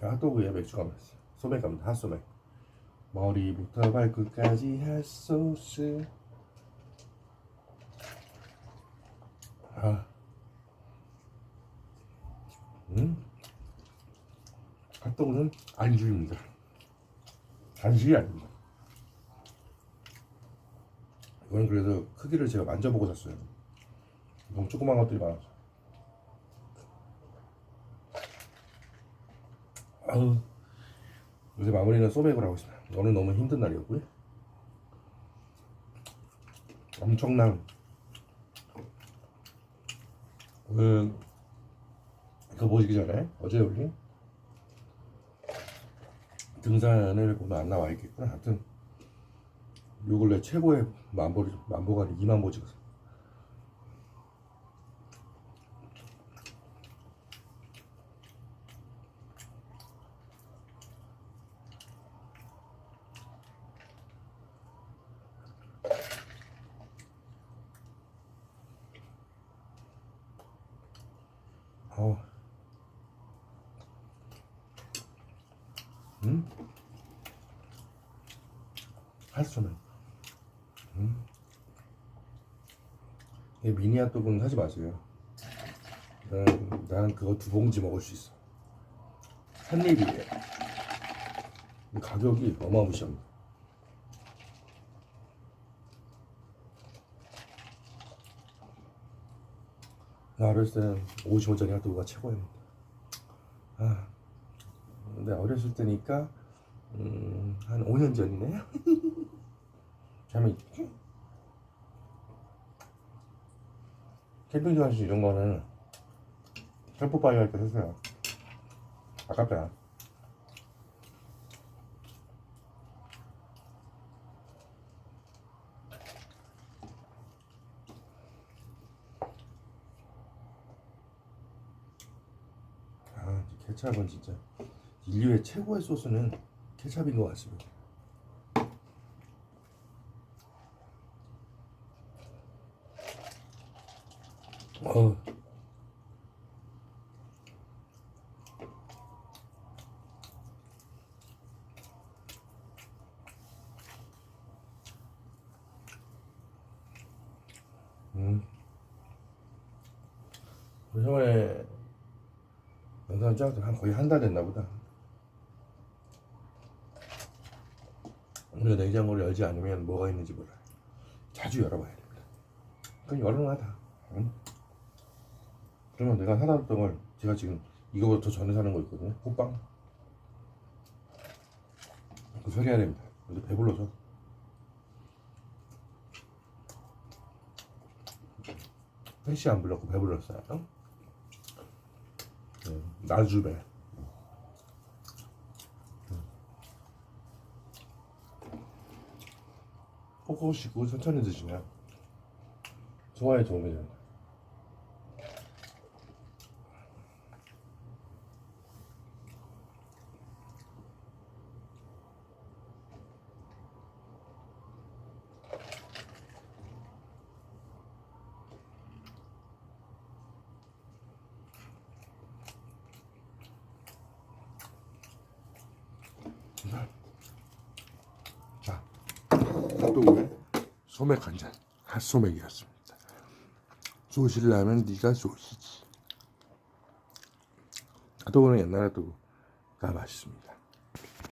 핫도그에 맥주가 맛있어. 소맥 갑니다. 핫소맥. 머리부터 발끝까지 핫소스. 아. 음. 핫도그는 안주입니다. 간식이 아닙니다. 이건 그래서 크기를 제가 만져보고 샀어요. 너무 조그만 것들이 많아서. 아우. 요새 마무리는 소맥을 하고 있습니다. 오늘 너무 힘든 날이었고요. 엄청난 오늘 그거 보시기 전에 어제 올린 등산을 보면 안 나와 있겠구나. 하여튼 요 근래 최고의 만보를 만보가 2만 보 찍었어. 어. 음? 핫소면. 음? 이 미니 핫도그는 사지 마세요. 나는, 그거 두 봉지 먹을 수 있어. 한 입이에요. 가격이 어마무시합니다. 나 어렸을 때는 50원짜리 핫도그가 최고였는데. 아, 근데 어렸을 때니까 음, 한 5년 전이네. 잠이 캠핑 좋아하시 이런 거는 헬프파이 할때 쓰세요. 아깝잖아. 아, 케찹은 진짜 인류의 최고의 소스는 케찹인 것 같습니다. 어. 음. 그 형의 영상 찍었한 거의 한 달 됐나 보다. 오늘 냉장고를 열지 않으면 뭐가 있는지 몰라요. 자주 열어봐야 됩니다. 그럼 열어놔다. 응? 그러면 내가 사다 놨던 걸 제가 지금 이거부터 전에 사는 거 있거든요. 호빵. 그 소개해야 됩니다. 근데 배불러서. 택시 안 불렀고 배불렀어요. 나주배. 콕콕 씻고 천천히 드시면 소화에 도움이 됩니다. 자, 핫도그에 소맥 한 잔, 핫소맥이었습니다. 쏘실라면 네가 쏘시지. 핫도그는 옛날 핫도그가 맛있습니다.